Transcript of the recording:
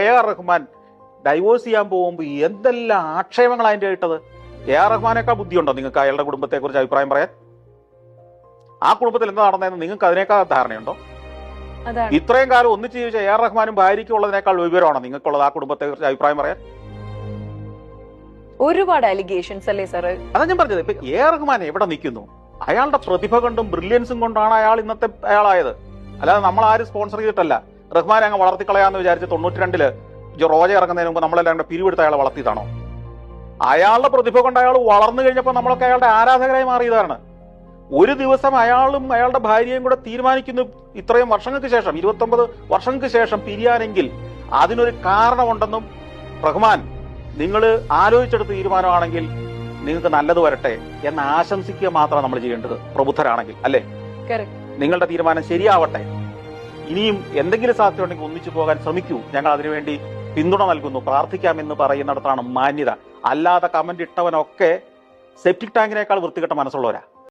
A R Rahman divorce ചെയ്യാൻ പോകുമ്പോൾ എന്തെല്ലാം ആക്ഷേപങ്ങൾ അതിന്റെ ഇട്ടത്? എ ആർ റഹ്മാനേക്കാൾ ബുദ്ധിയുണ്ടോ നിങ്ങൾക്ക് അയാളുടെ കുടുംബത്തെക്കുറിച്ച് അഭിപ്രായം പറയാൻ? ആ കുടുംബത്തിൽ എന്താ നടന്നതെന്ന് നിങ്ങൾക്ക് അതിനേക്കാൾ ധാരണയുണ്ടോ? ഇത്രയും കാലം ഒന്നിച്ച് ജീവിച്ച എ ആർ റഹ്മാനും ഭാര്യയ്ക്കും ഉള്ളതിനേക്കാൾ വിവരമാണോ നിങ്ങൾക്കുള്ളത് ആ കുടുംബത്തെ കുറിച്ച് അഭിപ്രായം പറയാൻ? ഒരുപാട് അലിഗേഷൻസ് അല്ലേ സാറ് അതാ ഞാൻ പറഞ്ഞത്. ഇപ്പൊ എ ആർ റഹ്മാൻ എവിടെ നിൽക്കുന്നു? അയാളുടെ പ്രതിഭ കൊണ്ടും ബ്രില്യൻസും കൊണ്ടാണ് അയാൾ ഇന്നത്തെ അയാളായത്. അല്ലാതെ നമ്മൾ ആരും സ്പോൺസർ ചെയ്തിട്ടല്ല. റഹ്മാൻ അങ്ങ് വളർത്തിക്കളയാന്ന് വിചാരിച്ച് തൊണ്ണൂറ്റി രണ്ടിൽ റോജ ഇറങ്ങുന്നതിന് മുമ്പ് നമ്മളെല്ലാം കൂടെ പിരിവെടുത്ത് അയാളെ വളർത്തിയതാണോ? അയാളുടെ പ്രതിഭ കൊണ്ട് അയാൾ വളർന്നു കഴിഞ്ഞപ്പോൾ നമ്മളൊക്കെ അയാളുടെ ആരാധകരായി മാറിയതാണ്. ഒരു ദിവസം അയാളും അയാളുടെ ഭാര്യയും കൂടെ തീരുമാനിക്കുന്നു ഇത്രയും വർഷങ്ങൾക്ക് ശേഷം ഇരുപത്തൊമ്പത് വർഷങ്ങൾക്ക് ശേഷം പിരിയാനെങ്കിൽ അതിനൊരു കാരണമുണ്ടെന്നും റഹ്മാൻ നിങ്ങൾ ആലോചിച്ചെടുത്ത തീരുമാനമാണെങ്കിൽ നിങ്ങൾക്ക് നല്ലത് വരട്ടെ എന്ന് ആശംസിക്കുക മാത്രമാണ് നമ്മൾ ചെയ്യേണ്ടത്. പ്രബുദ്ധരാണെങ്കിൽ അല്ലേ? Correct. നിങ്ങളുടെ തീരുമാനം ശരിയാവട്ടെ. ഇനിയും എന്തെങ്കിലും സാധ്യത ഉണ്ടെങ്കിൽ ഒന്നിച്ചു പോകാൻ ശ്രമിക്കൂ. ഞങ്ങൾ അതിനുവേണ്ടി പിന്തുണ നൽകുന്നു. പ്രാർത്ഥിക്കാമെന്ന് പറയുന്നിടത്താണ് മാന്യത. അല്ലാതെ കമന്റ് ഇട്ടവനൊക്കെ സെപ്റ്റിക് ടാങ്കിനേക്കാൾ വൃത്തികെട്ട മനസ്സുള്ളവരാ.